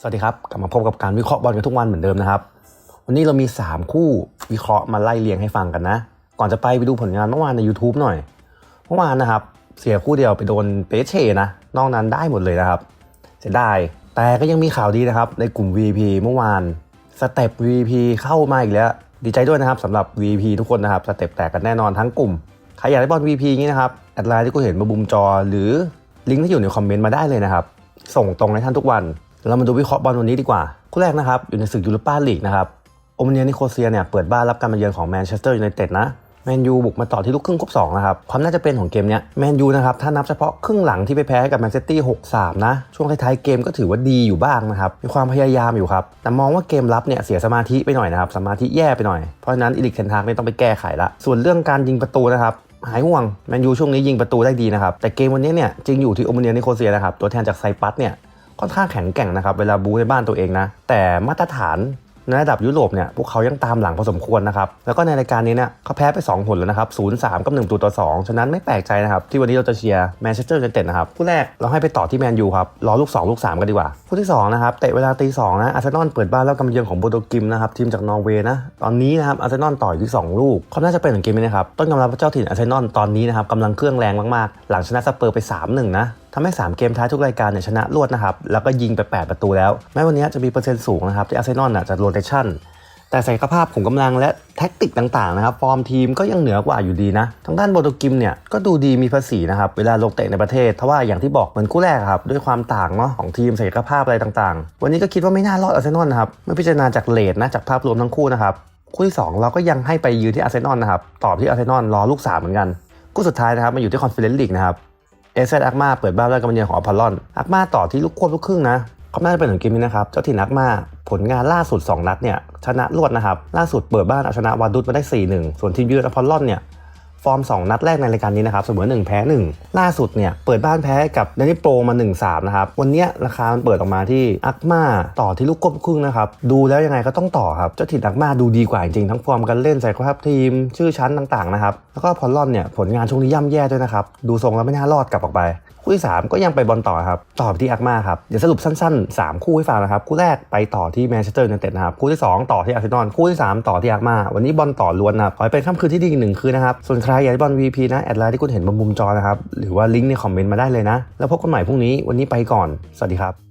สวัสดีครับ กลับมาพบกับการวิเคราะห์บอลกันทุกวันเหมือนเดิมนะครับ วันนี้เรามี 3 คู่วิเคราะห์มาไล่เรียงให้ฟังกันนะ ก่อนจะไปไปดูผลงานเมื่อวานใน YouTube หน่อย เมื่อวานนะครับ เสียคู่เดียวไปโดนเปเช่นะ นอกนั้นได้หมดเลยนะครับเสียดายแต่ก็ยังมีข่าวดีนะครับ ในกลุ่ม VP เมื่อวานสเต็ป VP เข้ามาอีกแล้ว ดีใจด้วยนะครับสำหรับ VP ทุกคนนะครับสเต็ปแตกกันแน่นอนทั้งกลุ่มใครอยากได้บอล VP งนี้นะครับแอดไลน์ที่กูเห็นมาบุมจอ หรือลิงก์ที่อยู่ในคอมเมนต์มาได้เลยนะครับส่งตรงให้ท่านทุกวัน เรามาดูวิเคราะห์บอลวันนี้ดีกว่า คู่แรกนะครับอยู่ในศึกยูโรปาลีกนะครับโอมเนียนิโคเซียเนี่ยเปิดบ้านรับการมาเยือนของแมนเชสเตอร์ยูไนเต็ดนะแมนยูบุกมาต่อที่ลูกครึ่งครบ2นะครับ ความน่าจะเป็นของเกมเนี้ยแมนยูนะครับ ถ้านับเฉพาะครึ่งหลังที่ไปแพ้กับแมนเชสเตอร์6-3นะ ช่วงท้ายๆเกมก็ถือว่าดีอยู่บ้างนะครับ มีความพยายามอยู่ครับ แต่มองว่าเกมรับเนี่ยเสียสมาธิไปหน่อยนะครับ สมาธิแย่ไปหน่อย เพราะฉะนั้นอีลิกเทนทากเนี่ยต้องไปแก้ไขละ ส่วนเรื่องการยิงประตูนะครับหายห่วงแมนยูช่วงนี้ยิงประตูได้ดีนะครับ แต่เกมวันนี้เนี่ยจริงอยู่ที่โอมเนียนิโคเซียนะครับ ตัวแทนจากไซปัสเนี่ย ค่อนข้างแข็งแกร่งนะครับเวลาบูในบ้านตัวเองนะ แต่มาตรฐานในระดับยุโรปเนี่ยพวกเขายังตามหลังพอสมควรนะครับ แล้วก็ในรายการนี้เนี่ยเขาแพ้ไป2ผลแล้วนะครับ0-3กับ1ตัวต่อ2ฉะนั้นไม่แปลกใจนะครับ ที่วันนี้เราจะเชียร์แมนเชสเตอร์ยูไนเต็ดนะครับคู่แรกเราให้ไปต่อที่แมนยูครับ รอลูก 2 ลูก 3 กันดีกว่าคู่ที่ 2 นะครับ เตะเวลาตี2นะอาร์เซนอลเปิดบ้านแล้วกำเยือนของโบโดกิมนะครับทีมจากนอร์เวย์นะตอนนี้นะครับอาร์เซนอลต่อยที่ 2 ลูกเขาน่าจะเป็นของเกมนี้นะครับต้นกำลังพระเจ้าถิ่นอาร์เซนอลตอนนี้นะครับกำลังเครื่องแรงมากๆ หลังชนะสเปอร์ไป 3-1 นะ ทำให้ 3 เกมท้ายทุกรายการเนี่ยชนะรวดนะครับ แล้วก็ยิงไป 8 ประตูแล้ว แม้วันนี้จะมีเปอร์เซ็นต์สูงนะครับที่อาร์เซนอลน่ะจะโรเตชั่นแต่ศักยภาพของกำลังและแท็กติกต่างๆนะครับ ฟอร์มทีมก็ยังเหนือกว่าอยู่ดีนะ ทางด้านโบโตกิมเนี่ยก็ดูดีมีภาษีนะครับ เวลาลงเตะในประเทศเพราะว่าอย่างที่บอกเหมือนคู่แรกครับ ด้วยความต่างเนาะของทีมศักยภาพอะไรต่างๆ วันนี้ก็คิดว่าไม่น่ารอดอาร์เซนอลนะครับ เมื่อพิจารณาจากเลทนะจากภาพรวมทั้งคู่นะครับ คู่ที่สองเราก็ยังให้ไปยืนที่อาร์เซนอลนะครับ ตอบที่อาร์เซนอลรอลูกสามเหมือนกัน คู่สุดท้ายนะครับมาอยู่ที่คอนเฟอเรนซ์ลีกนะครับ เอเซอักมาเปิดบ้านด้วยกำเนิดของอพอลลอนอักมาต่อที่ลูกควบลูกครึ่งนะเขาน่าจะเป็นของเกมนี้นะครับเจ้าถิ่นอักมาผลงานล่าสุด 2 นัดเนี่ยชนะรวดนะครับล่าสุดเปิดบ้านเอาชนะวาดุดมาได้ 4-1 ส่วนทีมเยือนอพอลลอนเนี่ย ฟอร์ม 2 นัดแรกในรายการนี้นะครับเสมอ1 แพ้ 1 ล่าสุดเนี่ยเปิดบ้านแพ้กับเดนิโปรมา 1-3 นะครับ วันนี้ราคามันเปิดออกมาที่อักมาต่อที่ลูกกบครึ่งนะครับ ดูแล้วยังไงก็ต้องต่อครับ เจ้าถิ่นอักมาดูดีกว่าจริงๆทั้งฟอร์มการเล่นศักยภาพทีม ชื่อชั้นต่างๆนะครับ แล้วก็พอลลอนเนี่ยผลงานช่วงนี้ย่ำแย่ด้วยนะครับ ดูทรงแล้วไม่น่ารอดกลับออกไป คู่ที่ 3 ก็ยังไปบอลต่อครับ ต่อไปที่อักมาครับเดี๋ยวสรุปสั้นๆ 3 คู่ให้ฟังนะครับ คู่แรกไปต่อที่แมนเชสเตอร์ยูไนเต็ดนะครับ คู่ที่ 2 ต่อที่อาร์เซนอล คู่ที่ 3 ต่อที่อักมา วันนี้บอลต่อล้วนนะครับ ขอให้เป็นค่ำคืนที่ดีอีกหนึ่งคืนนะครับ ส่วนใครอยากได้บอล VP นะ แอดไลน์ที่คุณเห็นบนมุมจอนะครับ หรือว่าลิงก์ในคอมเมนต์มาได้เลยนะ แล้วพบกันใหม่พรุ่งนี้ วันนี้ไปก่อน สวัสดีครับ